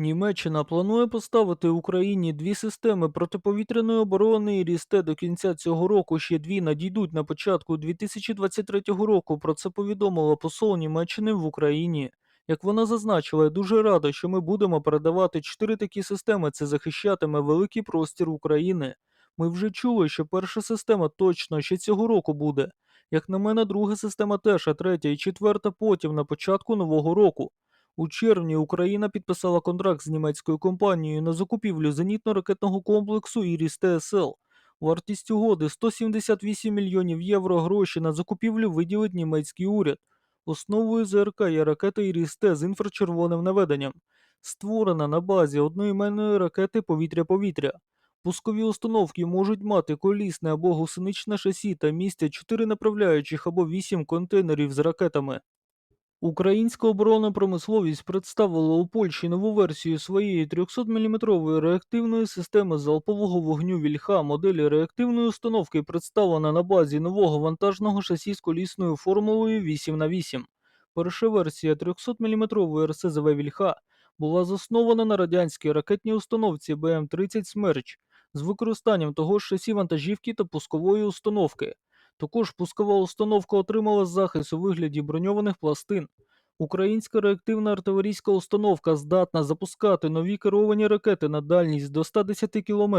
Німеччина планує поставити Україні дві системи протиповітряної оборони і рісте до кінця цього року ще дві надійдуть на початку 2023 року. Про це повідомила посол Німеччини в Україні. Як вона зазначила, я дуже рада, що ми будемо передавати чотири такі системи. Це захищатиме великий простір України. Ми вже чули, що перша система точно ще цього року буде. Як на мене, друга система теж, а третя і четверта потім на початку нового року. У червні Україна підписала контракт з німецькою компанією на закупівлю зенітно-ракетного комплексу Іріс ТСЛ. Вартість угоди 178 мільйонів євро гроші на закупівлю виділить німецький уряд. Основою ЗРК є ракета Іріс-Т з інфрачервоним наведенням, створена на базі одноіменної ракети повітря-повітря. Пускові установки можуть мати колісне або гусеничне шасі та містять 4 направляючих або 8 контейнерів з ракетами. Українська оборонна промисловість представила у Польщі нову версію своєї 300-мм реактивної системи залпового вогню Вільха. Моделі реактивної установки представлена на базі нового вантажного шасі з колісною формулою 8х8. Перша версія 300-мм РСЗВ Вільха була заснована на радянській ракетній установці БМ-30 Смерч з використанням того ж шасі вантажівки та пускової установки. Також пускова установка отримала захист у вигляді броньованих пластин. Українська реактивна артилерійська установка здатна запускати нові керовані ракети на дальність до 110 км.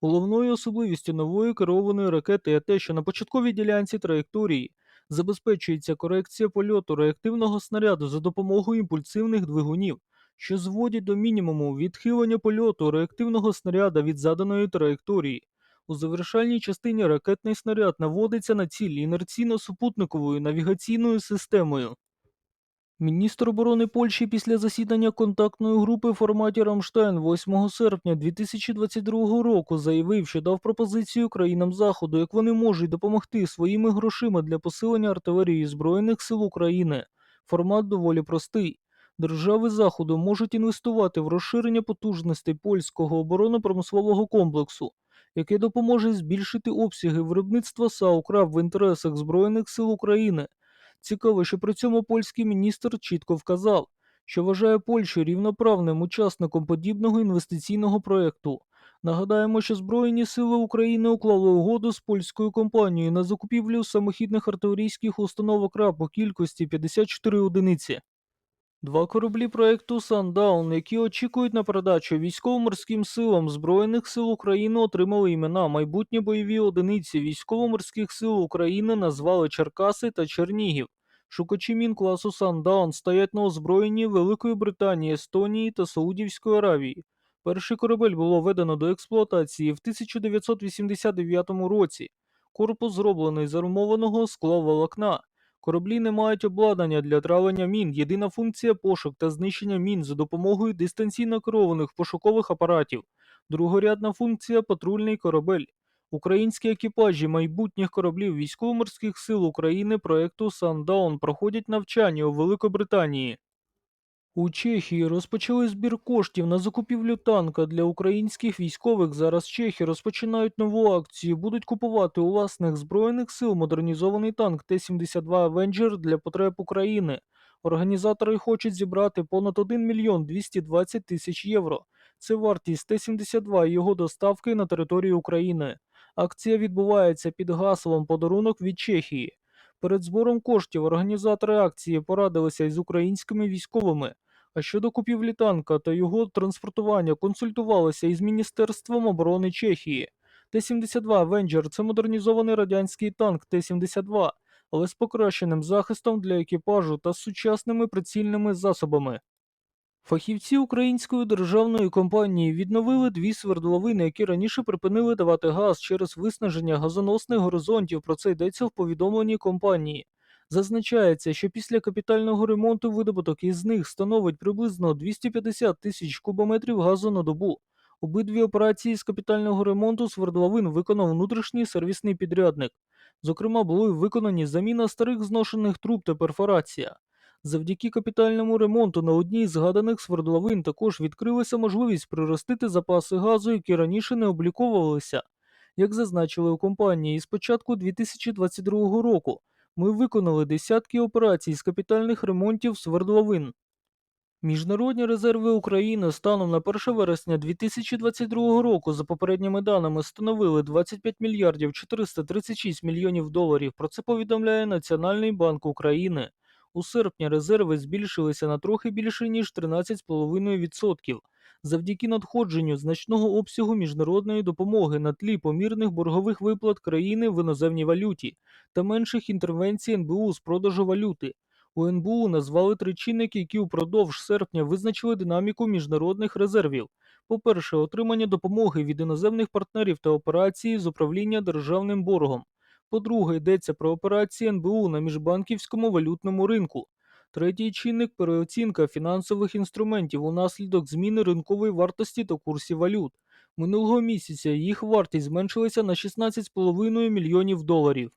Головною особливістю нової керованої ракети є те, що на початковій ділянці траєкторії забезпечується корекція польоту реактивного снаряду за допомогою імпульсивних двигунів, що зводять до мінімуму відхилення польоту реактивного снаряда від заданої траєкторії. У завершальній частині ракетний снаряд наводиться на ціль інерційно-супутниковою навігаційною системою. Міністр оборони Польщі після засідання контактної групи в форматі Рамштайн 8 серпня 2022 року заявив, що дав пропозицію країнам Заходу, як вони можуть допомогти своїми грошима для посилення артилерії Збройних сил України. Формат доволі простий. Держави Заходу можуть інвестувати в розширення потужностей польського оборонно-промислового комплексу, яке допоможе збільшити обсяги виробництва САУКРАВ в інтересах Збройних сил України. Цікаво, що при цьому польський міністр чітко вказав, що вважає Польщу рівноправним учасником подібного інвестиційного проєкту. Нагадаємо, що Збройні сили України уклали угоду з польською компанією на закупівлю самохідних артилерійських установок РА по кількості 54 одиниці. Два кораблі проекту Сандаун, які очікують на передачу військово-морським силам Збройних сил України, отримали імена майбутні бойові одиниці військово-морських сил України назвали Черкаси та Чернігів. Шукачі мін класу Сандаун стоять на озброєнні Великої Британії, Естонії та Саудівської Аравії. Перший корабель було введено до експлуатації в 1989 році. Корпус зроблений з армованого скловолокна. Кораблі не мають обладнання для травлення мін. Єдина функція пошук та знищення мін за допомогою дистанційно керованих пошукових апаратів. Другорядна функція патрульний корабель. Українські екіпажі майбутніх кораблів військово-морських сил України проекту Сандаун проходять навчання у Великобританії. У Чехії розпочали збір коштів на закупівлю танка для українських військових. Зараз чехи розпочинають нову акцію. Будуть купувати у власних збройних сил модернізований танк Т-72 Avenger для потреб України. Організатори хочуть зібрати понад 1 мільйон 220 тисяч євро. Це вартість Т-72 і його доставки на територію України. Акція відбувається під гаслом подарунок від Чехії. Перед збором коштів організатори акції порадилися із українськими військовими. А щодо купівлі танка та його транспортування консультувалися із Міністерством оборони Чехії. Т-72 Avenger – це модернізований радянський танк Т-72, але з покращеним захистом для екіпажу та сучасними прицільними засобами. Фахівці української державної компанії відновили дві свердловини, які раніше припинили давати газ через виснаження газоносних горизонтів. Про це йдеться в повідомленні компанії. Зазначається, що після капітального ремонту видобуток із них становить приблизно 250 тисяч кубометрів газу на добу. Обидві операції з капітального ремонту свердловин виконав внутрішній сервісний підрядник. Зокрема, були виконані заміна старих зношених труб та перфорація. Завдяки капітальному ремонту на одній з згаданих свердловин також відкрилася можливість приростити запаси газу, які раніше не обліковувалися. Як зазначили у компанії, з початку 2022 року ми виконали десятки операцій з капітальних ремонтів свердловин. Міжнародні резерви України станом на 1 вересня 2022 року за попередніми даними становили 25 мільярдів 436 мільйонів доларів. Про це повідомляє Національний банк України. У серпні резерви збільшилися на трохи більше ніж 13,5%. Завдяки надходженню значного обсягу міжнародної допомоги на тлі помірних боргових виплат країни в іноземній валюті та менших інтервенцій НБУ з продажу валюти. У НБУ назвали три чинники, які упродовж серпня визначили динаміку міжнародних резервів. По-перше, отримання допомоги від іноземних партнерів та операції з управління державним боргом. По-друге, йдеться про операції НБУ на міжбанківському валютному ринку. Третій чинник переоцінка фінансових інструментів унаслідок зміни ринкової вартості та курсів валют. Минулого місяця їх вартість зменшилася на 16,5 мільйонів доларів.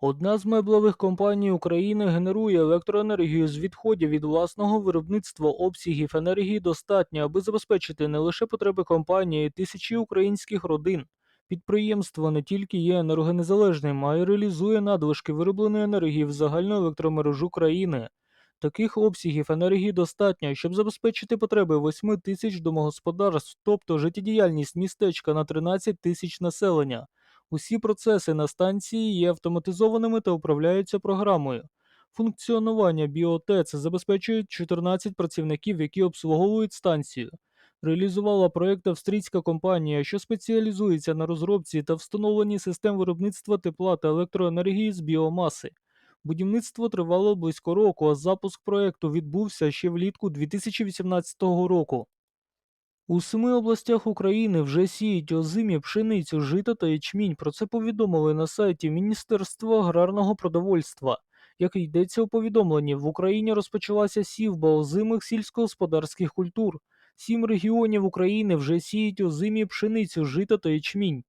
Одна з меблевих компаній України генерує електроенергію з відходів від власного виробництва обсягів енергії достатньо, аби забезпечити не лише потреби компанії, тисячі українських родин. Підприємство не тільки є енергонезалежним, а й реалізує надлишки виробленої енергії в загальну електромережу країни. Таких обсягів енергії достатньо, щоб забезпечити потреби 8 тисяч домогосподарств, тобто життєдіяльність містечка на 13 тисяч населення. Усі процеси на станції є автоматизованими та управляються програмою. Функціонування біотец забезпечують 14 працівників, які обслуговують станцію. Реалізувала проєкт австрійська компанія, що спеціалізується на розробці та встановленні систем виробництва тепла та електроенергії з біомаси. Будівництво тривало близько року, а запуск проєкту відбувся ще влітку 2018 року. У семи областях України вже сіють озимі, пшеницю, жито та ячмінь. Про це повідомили на сайті Міністерства аграрного продовольства. Як йдеться у повідомленні, в Україні розпочалася сівба озимих сільськогосподарських культур. Сім регіонів України вже сіють озимі пшеницю, жито та ячмінь.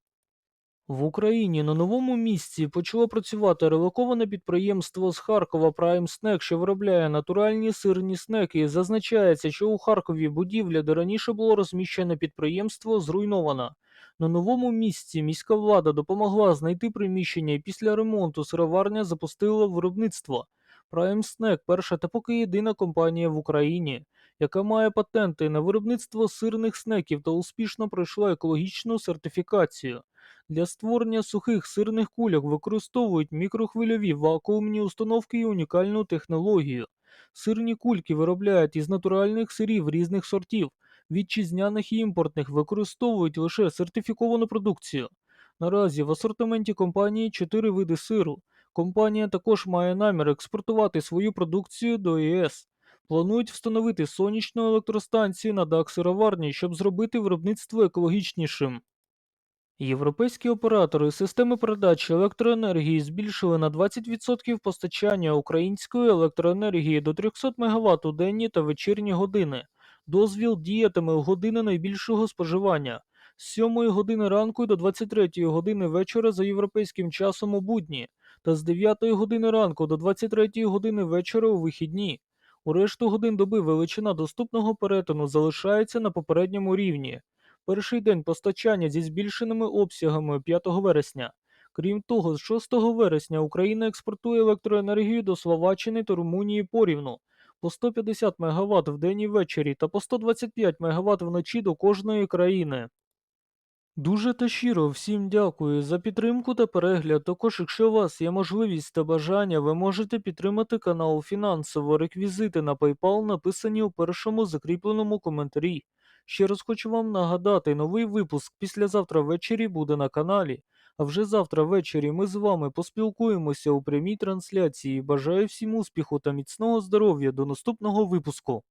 В Україні на новому місці почало працювати релоковане підприємство з Харкова Prime Snack, що виробляє натуральні сирні снеки. Зазначається, що у Харкові будівля, де раніше було розміщене підприємство, зруйнована. На новому місці міська влада допомогла знайти приміщення і після ремонту сироварня запустила виробництво. Prime Snack – перша та поки єдина компанія в Україні, яка має патенти на виробництво сирних снеків та успішно пройшла екологічну сертифікацію. Для створення сухих сирних кульок використовують мікрохвильові вакуумні установки і унікальну технологію. Сирні кульки виробляють із натуральних сирів різних сортів, вітчизняних і імпортних використовують лише сертифіковану продукцію. Наразі в асортименті компанії чотири види сиру. Компанія також має намір експортувати свою продукцію до ЄС. Планують встановити сонячну електростанцію на дах сироварні, щоб зробити виробництво екологічнішим. Європейські оператори системи передачі електроенергії збільшили на 20% постачання української електроенергії до 300 МВт у денні та вечірні години. Дозвіл діятиме у години найбільшого споживання з 7 години ранку до 23 години вечора за європейським часом у будні та з 9 години ранку до 23 години вечора у вихідні. У решту годин доби величина доступного перетину залишається на попередньому рівні. Перший день постачання зі збільшеними обсягами 5 вересня. Крім того, з 6 вересня Україна експортує електроенергію до Словаччини та Румунії порівну по 150 МВт в день і ввечері та по 125 МВт вночі до кожної країни. Дуже та щиро всім дякую за підтримку та перегляд. Також, якщо у вас є можливість та бажання, ви можете підтримати канал фінансово. Реквізити на PayPal написані у першому закріпленому коментарі. Ще раз хочу вам нагадати, новий випуск післязавтра ввечері буде на каналі. А вже завтра ввечері ми з вами поспілкуємося у прямій трансляції. Бажаю всім успіху та міцного здоров'я до наступного випуску.